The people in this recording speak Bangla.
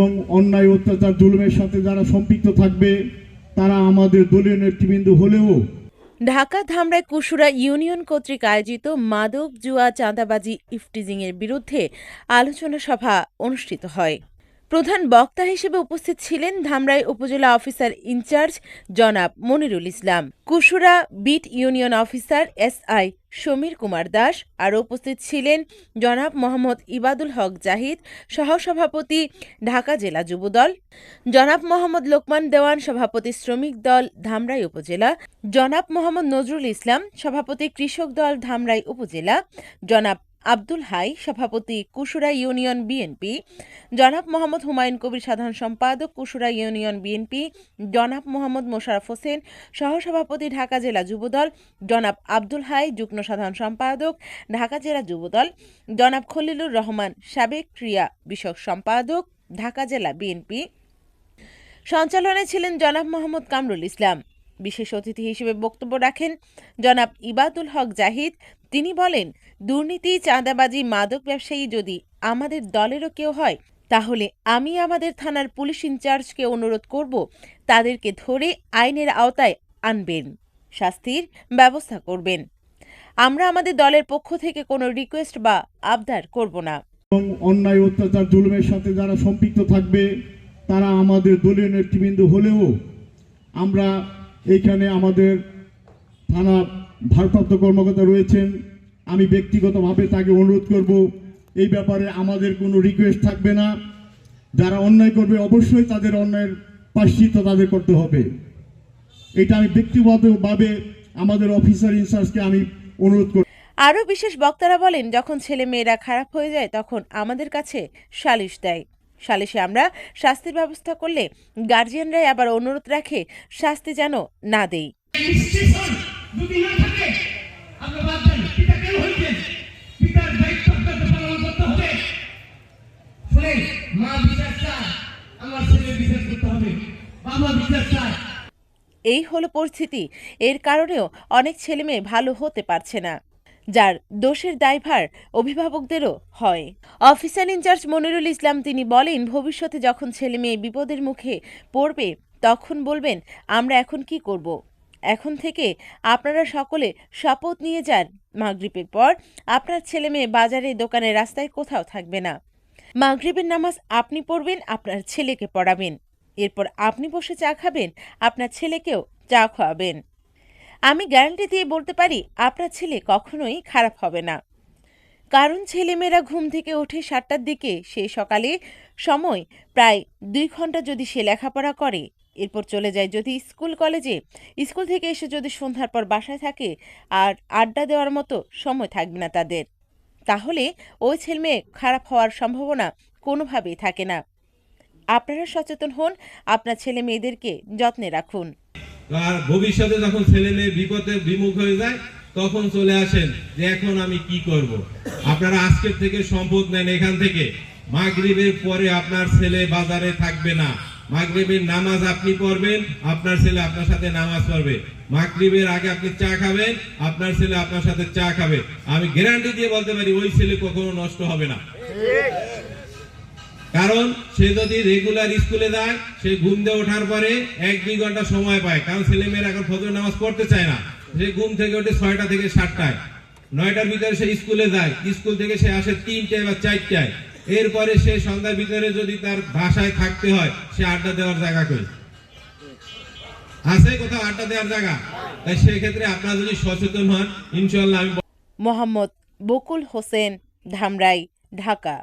এবং অন্যায়, অত্যাচার, জুলুমের সাথে যারা সম্পৃক্ত থাকবে, তারা আমাদের দলীয় নেতৃবৃন্দ হলেও ঢাকা ধামরাই কুশুরা ইউনিয়ন কর্তৃক আয়োজিত মাদক জুয়া চাঁদাবাজি ইফটিজিং এর বিরুদ্ধে আলোচনা সভা অনুষ্ঠিত হয়। প্রধান বক্তা হিসেবে উপস্থিত ছিলেন ধামরাই উপজেলা অফিসার ইনচার্জ জনাব Monirul Islam Kushura beat union officer S I Samir Kumar Das আরও উপস্থিত ছিলেন জনাব মোহাম্মদ ইবাদুল হক জাহিদ, সহসভাপতি ঢাকা জেলা যুবদল, জনাব মোহাম্মদ লোকমান দেওয়ান, সভাপতি শ্রমিক দল ধামরাই উপজেলা, জনাব মোহাম্মদ নজরুল ইসলাম, সভাপতি কৃষক দল ধামরাই উপজেলা, জনাব আব্দুল হাই, সভাপতি কুশুরা ইউনিয়ন বিএনপি জনাব মোহাম্মদ হুমায়ুন কবির সাধারণ সম্পাদক, কুশুরা ইউনিয়ন বিএনপি জনাব মোহাম্মদ মোশারফ হোসেন, সহসভাপতি ঢাকা জেলা যুবদল, জনাব আব্দুল হাই, যুগ্ম সাধারণ সম্পাদক, ঢাকা জেলা যুবদল, জনাব খলিলুর রহমান, সাবেক ক্রিয়া বিষয়ক সম্পাদক, ঢাকা জেলা বিএনপি সঞ্চালনে ছিলেন জনাব মোহাম্মদ কামরুল ইসলাম। বিশেষ অতিথি হিসেবে বক্তব্য রাখেন জনাব ইবাদুল হক জাহিদ। তিনি বলেন, দুর্নীতি, চাঁদাবাজি, মাদক ব্যবসায়ী যদি আমাদের দলেরও কেউ হয়, তাহলে আমি আমাদের থানার পুলিশ ইনচার্জকে অনুরোধ করব তাদেরকে ধরে আইনের আওতায় আনবেন, শাস্তির ব্যবস্থা করবেন। আমরা আমাদের দলের পক্ষ থেকে কোনো রিকোয়েস্ট বা আবদার করব না। এবং অন্যায়, অত্যাচার, জুলুমের সাথে যারা সম্পৃক্ত থাকবে, তারা আমাদের দলীয় নেতৃবৃন্দ হলেও আমরা এইখানে আমাদের থানা ভারপ্রাপ্ত কর্মকর্তা রয়েছেন। আমি ব্যক্তিগতভাবে তাকে অনুরোধ করব, এই ব্যাপারে আমাদের কোনো রিকোয়েস্ট থাকবে না। যারা অন্যায় করবে অবশ্যই তাদের অন্যায়ের পাশ্চিত্য তাদের করতে হবে। এটা আমি ব্যক্তিগতভাবে আমাদের অফিসার ইনচার্জকে আমি অনুরোধ করব আরও বিশেষ বক্তারা বলেন, যখন ছেলে মেয়েরা খারাপ হয়ে যায়, তখন আমাদের কাছে সালিশ দেয়। সালিশে আমরা শাস্তির ব্যবস্থা করলে গার্জিয়ানরাই আবার অনুরোধ রাখে শাস্তি যেন না দেই। এই হলো পরিস্থিতি। এর কারণেও অনেক ছেলেমেয়ে ভালো হতে পারছে না। যার দোষের দায়ভার অভিভাবকদেরও হয়। অফিসার ইনচার্জ মনিরুল ইসলাম তিনি বলেন, ভবিষ্যতে যখন ছেলে মেয়ে বিপদের মুখে পড়বে, তখন বলবেন, আমরা এখন কি করব? এখন থেকে আপনারা সকলে শপথ নিয়ে যান মাগরিবের পর। আপনার ছেলে মেয়ে বাজারে দোকানে রাস্তায় কোথাও থাকবে না। মাগরিবের নামাজ আপনি পড়বেন, আপনার ছেলেকে পড়াবেন। এরপর আপনি বসে চা খাবেন, আপনার ছেলেকেও চা খাওয়াবেন। আমি গ্যারান্টি দিয়ে বলতে পারি, আপনার ছেলে কখনোই খারাপ হবে না। কারণ ছেলেমেয়েরা ঘুম থেকে ওঠে সাতটার দিকে সেই সকালে সময় প্রায় দুই ঘণ্টা যদি সে লেখাপড়া করে, এরপর চলে যায় যদি স্কুল কলেজে, স্কুল থেকে এসে যদি সন্ধ্যার পর বাসায় থাকে আর আড্ডা দেওয়ার মতো সময় থাকবে না তাদের, তাহলে ওই ছেলেমেয়ে খারাপ হওয়ার সম্ভাবনা কোনোভাবেই থাকে না। আপনারা সচেতন হন, আপনার ছেলে মেয়েদেরকে যত্নে রাখুন। আর ভবিষ্যতে যখন ছেলে মেয়ে বিপদে বিমুখ হয়ে যায়, তখন চলে আসেন যে এখন আমি কি করব। আপনারা আজকের থেকে সম্পদ নেন এখান থেকে। মাগরিবের পরে আপনার ছেলে বাজারে থাকবে না। মাগরিবের নামাজ আপনি পড়বেন, আপনার ছেলে আপনার সাথে নামাজ পড়বে। মাগরিবের আগে আপনি চা খাবেন, আপনার ছেলে আপনার সাথে চা খাবে। আমি গ্যারান্টি দিয়ে বলতে পারি, ওই ছেলে কখনো নষ্ট হবে না। কারণ সে যদি রেগুলার স্কুলে যায়, সে ঘুম দিয়ে ওঠার পরে এক দুই ঘণ্টা সময় পায়। কারণ ছেলে মেয়েরা এখন ফজর নামাজ পড়তে চায় না। সে ঘুম থেকে ওঠে ছয়টা থেকে সাতটায়। নয়টার ভিতরে সে স্কুলে যায়। স্কুল থেকে সে আসে তিনটায় বা চারটায়। এরপরে সে সন্ধ্যার ভিতরে যদি তার ভাষায় থাকতে হয়, সে আড্ডা দেওয়ার জায়গা কই? আছে কোথাও আড্ডা দেওয়ার জায়গা? তাই সেক্ষেত্রে আপনারা যদি সচেতন হন ইনশাল্লাহ আমি মোহাম্মদ বকুল হোসেন, ধামরাই, ঢাকা।